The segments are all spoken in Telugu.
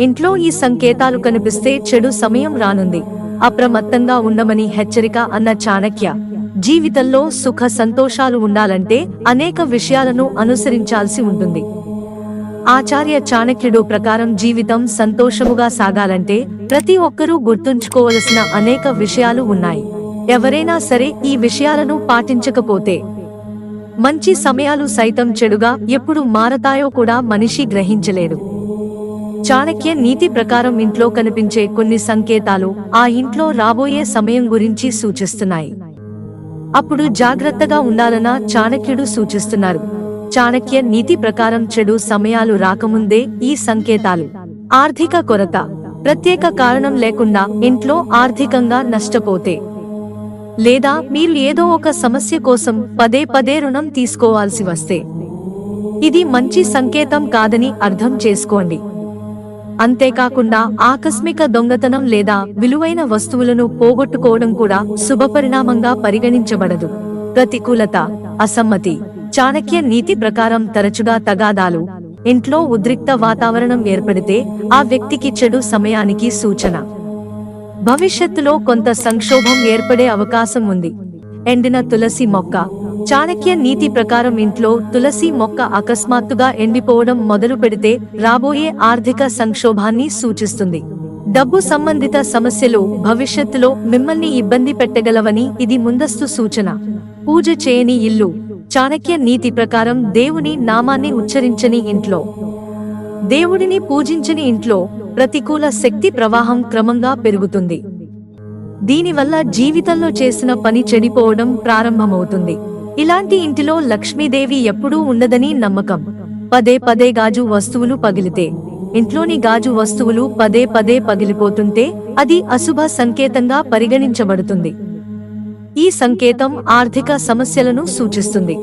ఇంట్లో ఈ సంకేతాలు కనిపిస్తే చెడు సమయం రానుంది. అప్రమత్తంగా ఉండమని హెచ్చరిక అన్న చాణక్య జీవితంలో సుఖ సంతోషాలు ఉండాలంటే అనేక విషయాలను అనుసరించాల్సి ఉంటుంది. ఆచార్య చాణక్యుడు ప్రకారం జీవితం సంతోషముగా సాగాలంటే ప్రతి ఒక్కరూ గుర్తుంచుకోవలసిన అనేక విషయాలు ఉన్నాయి. ఎవరైనా సరే ఈ విషయాలను పాటించకపోతే మంచి సమయాలు సైతం చెడుగా ఎప్పుడు మారతాయో కూడా మనిషి గ్రహించలేడు. చాణక్య నీతి ప్రకారం ఇంట్లో కనిపించే కొన్ని సంకేతాలు ఆ ఇంట్లో రాబోయే సమయం గురించి సూచిస్తున్నాయి. అప్పుడు జాగ్రత్తగా ఉండాలన చాణక్యుడు సూచిస్తున్నారు. చాణక్య నీతి ప్రకారం చెడు సమయాలు రాకముందే ఈ సంకేతాలు. ఆర్థిక కొరత. ప్రత్యేక కారణం లేకుండా ఇంట్లో ఆర్థికంగా నష్టపోతే. లేదా మీరు ఏదో ఒక సమస్య కోసం పదే పదే రుణం తీసుకోవాల్సి వస్తే. ఇది మంచి సంకేతం కాదని అర్థం చేసుకోండి. అంతేకాకుండా ఆకస్మిక దొంగతనం లేదా విలువైన వస్తువులను పోగొట్టుకోవడం కూడా శుభపరిణామంగా పరిగణించబడదు. ప్రతికూలత అసమ్మతి చాణక్య నీతి ప్రకారం తరచుగా తగాదాలు ఇంట్లో ఉద్రిక్త వాతావరణం ఏర్పడితే ఆ వ్యక్తికి చెడు సమయానికి సూచన. భవిష్యత్తులో కొంత సంక్షోభం ఏర్పడే అవకాశం ఉంది. ఎండిన తులసి మొక్క చాణక్య నీతి ప్రకారం ఇంట్లో తులసి మొక్క అకస్మాత్తుగా ఎండిపోవడం మొదలు పెడితే రాబోయే ఆర్థిక సంక్షోభాన్ని సూచిస్తుంది. డబ్బు సంబంధిత సమస్యలు భవిష్యత్తులో మిమ్మల్ని ఇబ్బంది పెట్టగలవని ఇది ముందస్తు సూచన. పూజ చేయని ఇల్లు. చాణక్య నీతి ప్రకారం దేవుని నామాన్ని ఉచ్చరించని ఇంట్లో. దేవుడిని పూజించని ఇంట్లో ప్రతికూల శక్తి ప్రవాహం క్రమంగా పెరుగుతుంది. దీనివల్ల జీవితంలో చేసిన పని చెడిపోవడం ప్రారంభమవుతుంది. ఇలాంటి ఇంటిలో లక్ష్మీదేవి ఎప్పుడూ ఉండదని నమ్మకం. పదే పదే గాజు వస్తువులు పగిలితే ఇంట్లోని గాజు వస్తువులు పదే పదే పగిలిపోతుంటే అది అశుభ సంకేతంగా పరిగణించబడుతుంది. ఈ సంకేతం ఆర్థిక సమస్యలను సూచిస్తుంది.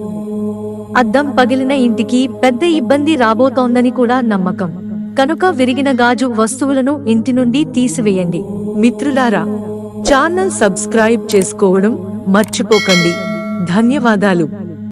అద్దం పగిలిన ఇంటికి పెద్ద ఇబ్బంది రాబోతోందని కూడా నమ్మకం. కనుక విరిగిన గాజు వస్తువులను ఇంటి నుండి తీసివేయండి. మిత్రులారా ఛానల్ సబ్స్క్రైబ్ చేసుకోవడం మర్చిపోకండి. ధన్యవాదాలు.